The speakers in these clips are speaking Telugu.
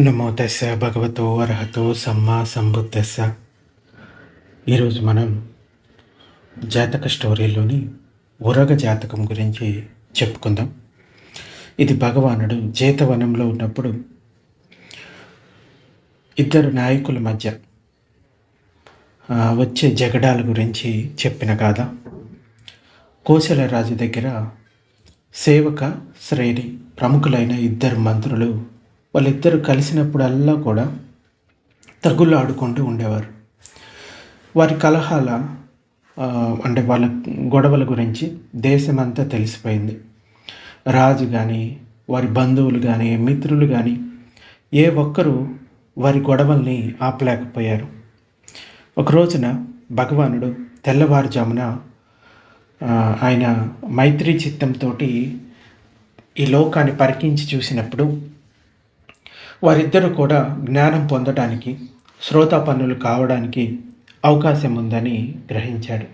నమో తెస్స భగవతో అర్హతో సమ్మా సంబుద్ధస్స ఈరోజు మనం జాతక స్టోరీలోని ఉరగ జాతకం గురించి చెప్పుకుందాం. ఇది భగవానుడు జేతవనంలో ఉన్నప్పుడు ఇద్దరు నాయకుల మధ్య వచ్చే జగడాల గురించి చెప్పిన కాదా కోశల రాజు దగ్గర సేవక శ్రేణి ప్రముఖులైన ఇద్దరు మంత్రులు వాళ్ళిద్దరు కలిసినప్పుడల్లా కూడా తగులు ఆడుకుంటూ ఉండేవారు. వారి కలహాల అంటే వాళ్ళ గొడవల గురించి దేశమంతా తెలిసిపోయింది. రాజు కానీ వారి బంధువులు కానీ మిత్రులు కానీ ఏ ఒక్కరూ వారి గొడవల్ని ఆపలేకపోయారు. ఒక రోజున భగవానుడు తెల్లవారుజామున ఆయన మైత్రి చిత్తంతో ఈ లోకాన్ని పరికించి చూసినప్పుడు వారిద్దరూ కూడా జ్ఞానం పొందడానికి శ్రోతాపన్నులు కావడానికి అవకాశం ఉందని గ్రహించాడు.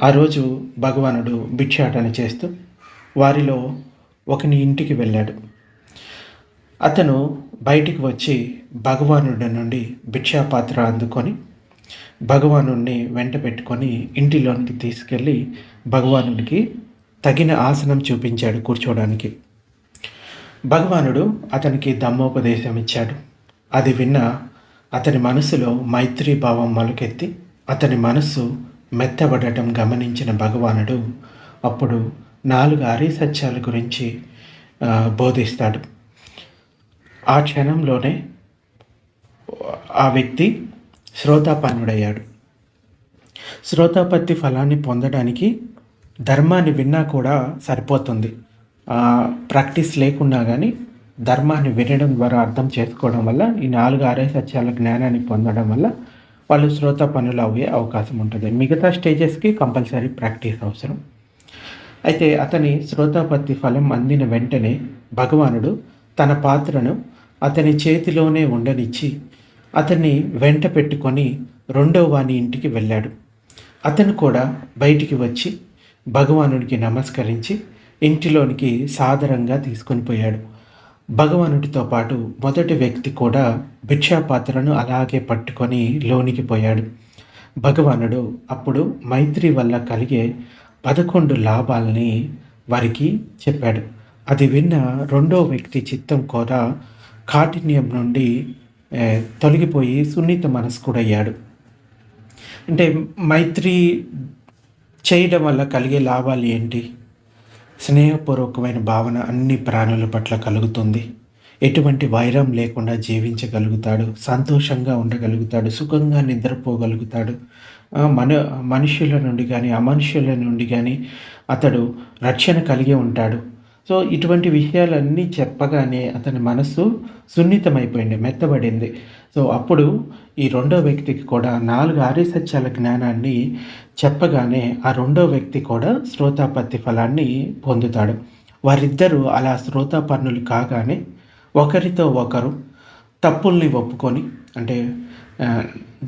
ఆ రోజు భగవానుడు భిక్షాటన చేస్తూ వారిలో ఒకని ఇంటికి వెళ్ళాడు. అతను బయటికి వచ్చి భగవానుడి నుండి భిక్షాపాత్ర అందుకొని భగవానుడిని వెంట పెట్టుకొని ఇంటిలోనికి తీసుకెళ్ళి భగవానుడికి తగిన ఆసనం చూపించాడు కూర్చోవడానికి భగవానుడు అతనికి దమ్మోపదేశం ఇచ్చాడు. అది విన్న అతని మనసులో మైత్రీ భావం మొలకెత్తి అతని మనస్సు మెత్తబడటం గమనించిన భగవానుడు అప్పుడు నాలుగు సత్యాల గురించి బోధిస్తాడు. ఆ క్షణంలోనే ఆ వ్యక్తి శ్రోతాపన్నుడయ్యాడు. శ్రోతాపత్తి ఫలాన్ని పొందడానికి ధర్మాన్ని విన్నా కూడా సరిపోతుంది. ప్రాక్టీస్ లేకున్నా కానీ ధర్మాన్ని వినడం ద్వారా అర్థం చేసుకోవడం వల్ల ఈ నాలుగు ఆరే సత్యాల జ్ఞానాన్ని పొందడం వల్ల వాళ్ళు శ్రోత పనులు అయ్యే అవకాశం ఉంటుంది. మిగతా స్టేజెస్కి కంపల్సరీ ప్రాక్టీస్ అవసరం. అయితే అతని శ్రోతాపత్తి ఫలం అందిన వెంటనే భగవానుడు తన పాత్రను అతని చేతిలోనే ఉండనిచ్చి అతన్ని వెంట పెట్టుకొని రెండవ వాని ఇంటికి వెళ్ళాడు. అతను కూడా బయటికి వచ్చి భగవానుడికి నమస్కరించి ఇంటిలోనికి సాదరంగా తీసుకొని పోయాడు. భగవానుడితో పాటు మొదటి వ్యక్తి కూడా భిక్షాపాత్రను అలాగే పట్టుకొని లోనికి పోయాడు. భగవానుడు అప్పుడు మైత్రి వల్ల కలిగే పదకొండు లాభాలని వారికి చెప్పాడు. అది విన్న రెండో వ్యక్తి చిత్తం కూడా కాఠిన్యం నుండి తొలగిపోయి సున్నిత మనస్కుడయ్యాడు. అంటే మైత్రి చేయడం వల్ల కలిగే లాభాలు ఏంటి? స్నేహపూర్వకమైన భావన అన్ని ప్రాణుల పట్ల కలుగుతుంది. ఎటువంటి వైరం లేకుండా జీవించగలుగుతాడు సంతోషంగా ఉండగలుగుతాడు సుఖంగా నిద్రపోగలుగుతాడు. మన మనుషుల నుండి కానీ అమనుషుల నుండి కానీ అతడు రక్షణ కలిగి ఉంటాడు. సో ఇటువంటి విషయాలన్నీ చెప్పగానే అతని మనస్సు సున్నితమైపోయింది మెత్తబడింది. సో అప్పుడు ఈ రెండో వ్యక్తికి కూడా నాలుగు ఆర్య సత్యాల జ్ఞానాన్ని చెప్పగానే ఆ రెండో వ్యక్తి కూడా శ్రోతాపత్తి ఫలాన్ని పొందుతాడు. వారిద్దరూ అలా శ్రోతాపన్నులు కాగానే ఒకరితో ఒకరు తప్పుల్ని ఒప్పుకొని అంటే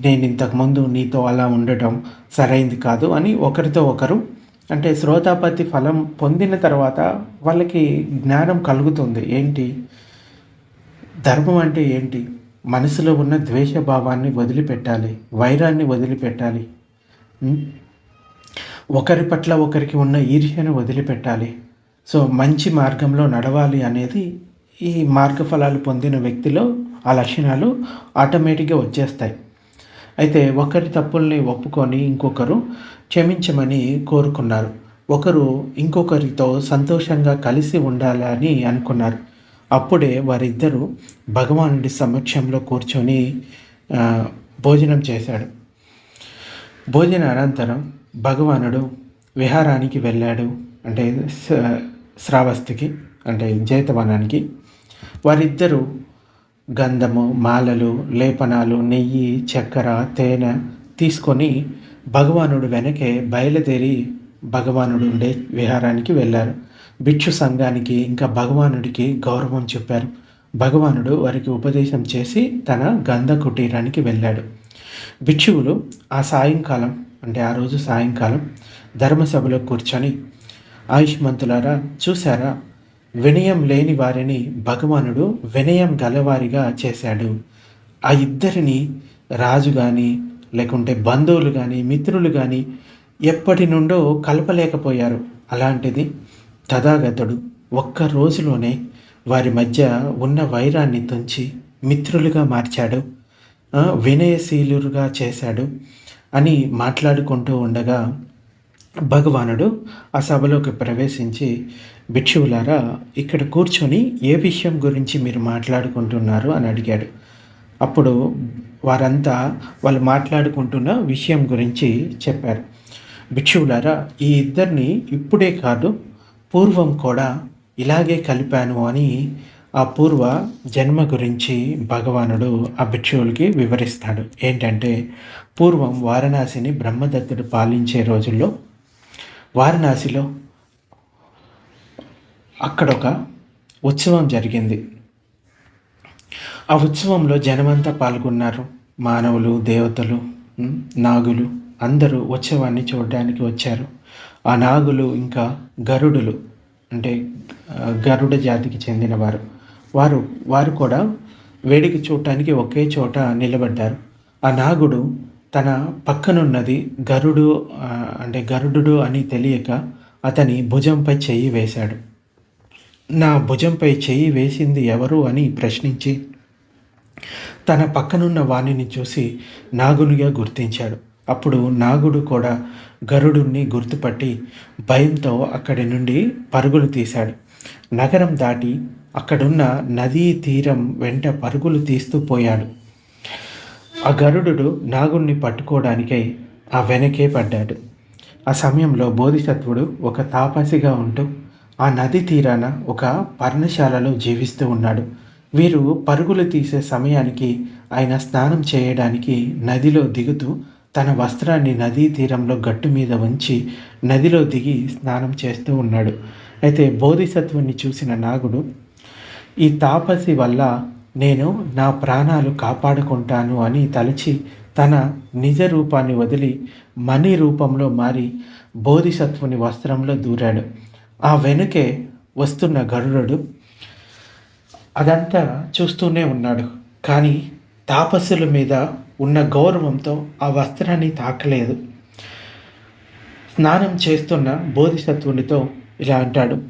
నేను ఇంతకుముందు నీతో అలా ఉండటం సరైంది కాదు అని ఒకరితో ఒకరు అంటే శ్రోతాపత్తి ఫలం పొందిన తర్వాత వాళ్ళకి జ్ఞానం కలుగుతుంది. ఏంటి? ధర్మం అంటే ఏంటి? మనసులో ఉన్న ద్వేష భావాన్ని వదిలిపెట్టాలి వైరాన్ని వదిలిపెట్టాలి. ఒకరి పట్ల ఒకరికి ఉన్న ఈర్ష్యను వదిలిపెట్టాలి. సో మంచి మార్గంలో నడవాలి అనేది ఈ మార్గఫలాలు పొందిన వ్యక్తిలో ఆ లక్షణాలు ఆటోమేటిక్గా వచ్చేస్తాయి. అయితే ఒకరి తప్పుల్ని ఒప్పుకొని ఇంకొకరు క్షమించమని కోరుకున్నారు. ఒకరు ఇంకొకరితో సంతోషంగా కలిసి ఉండాలని అనుకున్నారు. అప్పుడే వారిద్దరూ భగవానుడి సమక్షంలో కూర్చొని భోజనం చేశాడు. భోజన అనంతరం భగవానుడు విహారానికి వెళ్ళాడు అంటే శ్రావస్తికి అంటే జైతవనానికి. వారిద్దరూ గంధము మాలలు లేపనాలు నెయ్యి చక్కెర తేనె తీసుకొని భగవానుడు వెనకే బయలుదేరి భగవానుడు ఉండే విహారానికి వెళ్ళారు. భిక్షు సంఘానికి ఇంకా భగవానుడికి గౌరవం చెప్పారు. భగవానుడు వారికి ఉపదేశం చేసి తన గంధ కుటీరానికి వెళ్ళాడు. భిక్షువులు ఆ సాయంకాలం అంటే ఆ రోజు సాయంకాలం ధర్మసభలో కూర్చొని ఆయుష్మంతులారా చూసారా వినయం లేని వారిని భగవానుడు వినయం గలవారిగా చేశాడు. ఆ ఇద్దరిని రాజు కానీ లేకుంటే బంధువులు కానీ మిత్రులు కానీ ఎప్పటి నుండో కలపలేకపోయారు. అలాంటిది తథాగతుడు ఒక్క రోజులోనే వారి మధ్య ఉన్న వైరాన్ని తుంచి మిత్రులుగా మార్చాడు. వినయశీలుగా చేశాడు అని మాట్లాడుకుంటూ ఉండగా భగవానుడు ఆ సభలోకి ప్రవేశించి భిక్షువులారా ఇక్కడ కూర్చొని ఏ విషయం గురించి మీరు మాట్లాడుకుంటున్నారు అని అడిగాడు. అప్పుడు వారంతా వాళ్ళు మాట్లాడుకుంటున్న విషయం గురించి చెప్పారు. భిక్షువులారా ఈ ఇద్దరిని ఇప్పుడే కాదు పూర్వం కూడా ఇలాగే కలిపాను అని ఆ పూర్వ జన్మ గురించి భగవానుడు ఆ భిక్షువులకి వివరిస్తాడు. ఏంటంటే పూర్వం వారణాసిని బ్రహ్మదత్తుడు పాలించే రోజుల్లో వారణాసిలో అక్కడ ఒక ఉత్సవం జరిగింది. ఆ ఉత్సవంలో జనమంతా పాల్గొన్నారు. మానవులు దేవతలు నాగులు అందరూ ఉత్సవాన్ని చూడడానికి వచ్చారు. ఆ నాగులు ఇంకా గరుడులు అంటే గరుడ జాతికి చెందినవారు. వారు వారు కూడా వేడికి చూడటానికి ఒకే చోట నిలబడ్డారు. ఆ నాగుడు తన పక్కనున్నది గరుడు అంటే గరుడు అని తెలియక అతని భుజంపై చెయ్యి వేశాడు. నా భుజంపై చెయ్యి వేసింది ఎవరు అని ప్రశ్నించి తన పక్కనున్న వాణిని చూసి నాగునిగా గుర్తించాడు. అప్పుడు నాగుడు కూడా గరుడుని గుర్తుపట్టి భయంతో అక్కడి నుండి పరుగులు తీశాడు. నగరం దాటి అక్కడున్న నదీ తీరం వెంట పరుగులు తీస్తూ పోయాడు. ఆ గరుడు నాగుణ్ణి పట్టుకోవడానికై ఆ వెనకే పడ్డాడు. ఆ సమయంలో బోధిసత్వుడు ఒక తాపసిగా ఉంటూ ఆ నది తీరాన ఒక పర్ణశాలలో జీవిస్తూ ఉన్నాడు. వీరు పరుగులు తీసే సమయానికి ఆయన స్నానం చేయడానికి నదిలో దిగుతూ తన వస్త్రాన్ని నదీ తీరంలో గట్టు మీద ఉంచి నదిలో దిగి స్నానం చేస్తూ ఉన్నాడు. అయితే బోధిసత్వుని చూసిన నాగుడు ఈ తాపసి వల్ల నేను నా ప్రాణాలు కాపాడుకుంటాను అని తలచి తన నిజ రూపాన్ని వదిలి మణి రూపంలో మారి బోధిసత్వుని వస్త్రంలో దూరాడు. ఆ వెనుకే వస్తున్న గరుడు అదంతా చూస్తూనే ఉన్నాడు. కానీ తాపస్సుల మీద ఉన్న గౌరవంతో ఆ వస్త్రాన్ని తాకలేదు. స్నానం చేస్తున్న బోధిసత్వునితో ఇలా అంటాడు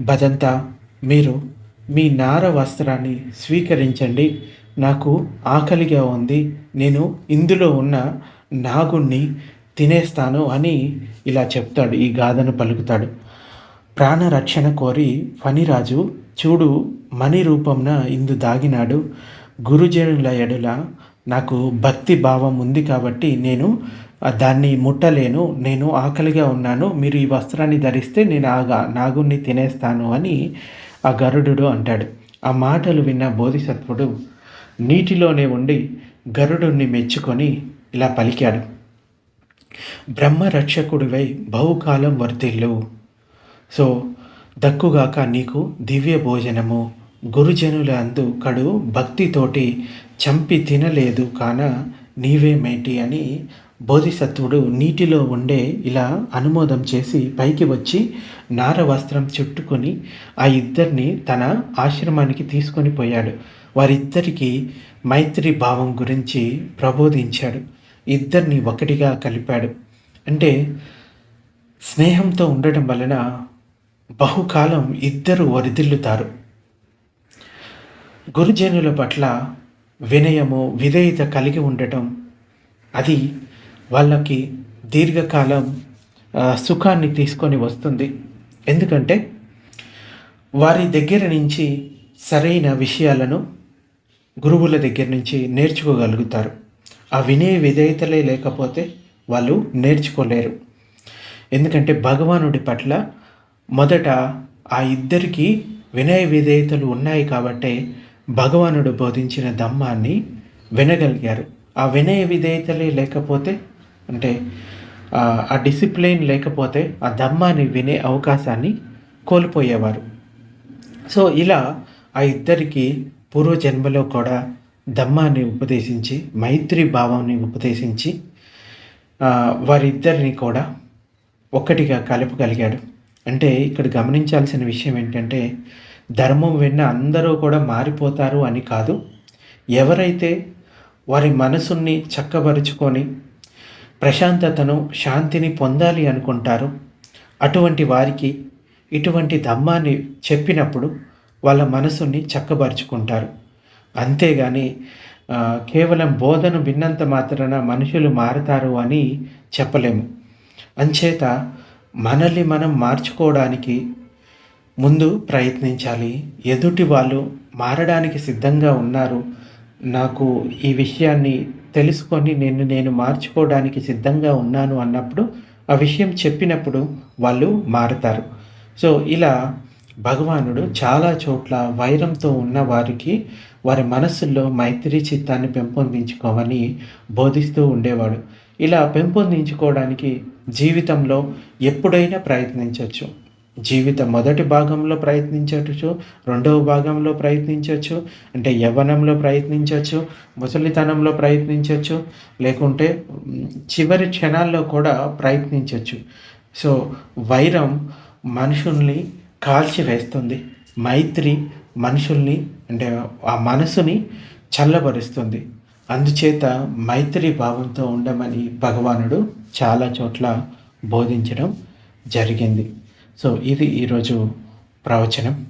భదంతా మీరు మీ నార వస్త్రాన్ని స్వీకరించండి. నాకు ఆకలిగా ఉంది. నేను ఇందులో ఉన్న నాగుణ్ణి తినేస్తాను అని ఇలా చెప్తాడు. ఈ గాథను పలుకుతాడు. ప్రాణరక్షణ కోరి ఫణిరాజు చూడు మణి రూపంన ఇందు దాగినాడు. గురుజనుల ఎడుల నాకు భక్తి భావం ఉంది కాబట్టి నేను దాన్ని ముట్టలేను. నేను ఆకలిగా ఉన్నాను. మీరు ఈ వస్త్రాన్ని ధరిస్తే నేను ఆగా నాగుణ్ణి తినేస్తాను అని ఆ గరుడు అంటాడు. ఆ మాటలు విన్న బోధిసత్వుడు నీటిలోనే ఉండి గరుడుని మెచ్చుకొని ఇలా పలికాడు. బ్రహ్మ రక్షకుడివై బహుకాలం వర్ధిల్లు. సో దక్కుగాక నీకు దివ్య భోజనము. గురుజనుల అందు కడు భక్తితోటి చంపి తినలేదు కాన నీవే మేటి అని బోధిసత్వుడు నీటిలో ఉండే ఇలా అనుమోదం చేసి పైకి వచ్చి నార వస్త్రం చుట్టుకొని ఆ ఇద్దరిని తన ఆశ్రమానికి తీసుకొని పోయాడు. వారిద్దరికీ మైత్రి భావం గురించి ప్రబోధించాడు. ఇద్దరిని ఒకటిగా కలిపాడు. అంటే స్నేహంతో ఉండటం వలన బహుకాలం ఇద్దరు వరిదిల్లుతారు గురుజనుల పట్ల వినయము విధేయత కలిగి ఉండటం అది వాళ్ళకి దీర్ఘకాలం సుఖాన్ని తీసుకొని వస్తుంది. ఎందుకంటే వారి దగ్గర నుంచి సరైన విషయాలను గురువుల దగ్గర నుంచి నేర్చుకోగలుగుతారు. ఆ వినయ విధేయతలే లేకపోతే వాళ్ళు నేర్చుకోలేరు. ఎందుకంటే భగవానుడి పట్ల మొదట ఆ ఇద్దరికి వినయ విధేయతలు ఉన్నాయి కాబట్టే భగవానుడు బోధించిన ధమ్మాన్ని వినగలిగారు. ఆ వినయ విధేయతలే లేకపోతే అంటే ఆ డిసిప్లిన్ లేకపోతే ఆ దమ్మాన్ని వినే అవకాశాన్ని కోల్పోయేవారు. సో ఇలా ఆ ఇద్దరికి పూర్వజన్మలో కూడా దమ్మాన్ని ఉపదేశించి మైత్రి భావాన్ని ఉపదేశించి వారిద్దరిని కూడా ఒక్కటిగా కలపగలిగాడు. అంటే ఇక్కడ గమనించాల్సిన విషయం ఏంటంటే ధర్మం విన్న అందరూ కూడా మారిపోతారు అని కాదు. ఎవరైతే వారి మనసుని చక్కబరుచుకొని ప్రశాంతతను శాంతిని పొందాలి అనుకుంటారు. అటువంటి వారికి ఇటువంటి ధమ్మాన్ని చెప్పినప్పుడు వాళ్ళ మనసుని చక్కబరుచుకుంటారు. అంతేగాని కేవలం బోధను విన్నంత మాత్రాన మనుషులు మారతారు అని చెప్పలేము. అంచేత మనల్ని మనం మార్చుకోవడానికి ముందు ప్రయత్నించాలి. ఎదుటి వాళ్ళు మారడానికి సిద్ధంగా ఉన్నారు. నాకు ఈ విషయాన్ని తెలుసుకొని నేను నేను మార్చుకోవడానికి సిద్ధంగా ఉన్నాను అన్నప్పుడు ఆ విషయం చెప్పినప్పుడు వాళ్ళు మారుతారు. సో ఇలా భగవానుడు చాలా చోట్ల వైరంతో ఉన్న వారికి వారి మనస్సుల్లో మైత్రి చిత్తాన్ని పెంపొందించుకోమని బోధిస్తూ ఉండేవాడు. ఇలా పెంపొందించుకోవడానికి జీవితంలో ఎప్పుడైనా ప్రయత్నించవచ్చు జీవితం మొదటి భాగంలో ప్రయత్నించవచ్చు రెండవ భాగంలో ప్రయత్నించవచ్చు అంటే యవ్వనంలో ప్రయత్నించవచ్చు ముసలితనంలో ప్రయత్నించవచ్చు లేకుంటే చివరి క్షణాల్లో కూడా ప్రయత్నించవచ్చు సో వైరం మనుషుల్ని కాల్చివేస్తుంది మైత్రి మనుషుల్ని అంటే ఆ మనసుని చల్లబరుస్తుంది. అందుచేత మైత్రి భావంతో ఉండమని భగవానుడు చాలా చోట్ల బోధించడం జరిగింది. సో ఇది ఈరోజు ప్రవచనం.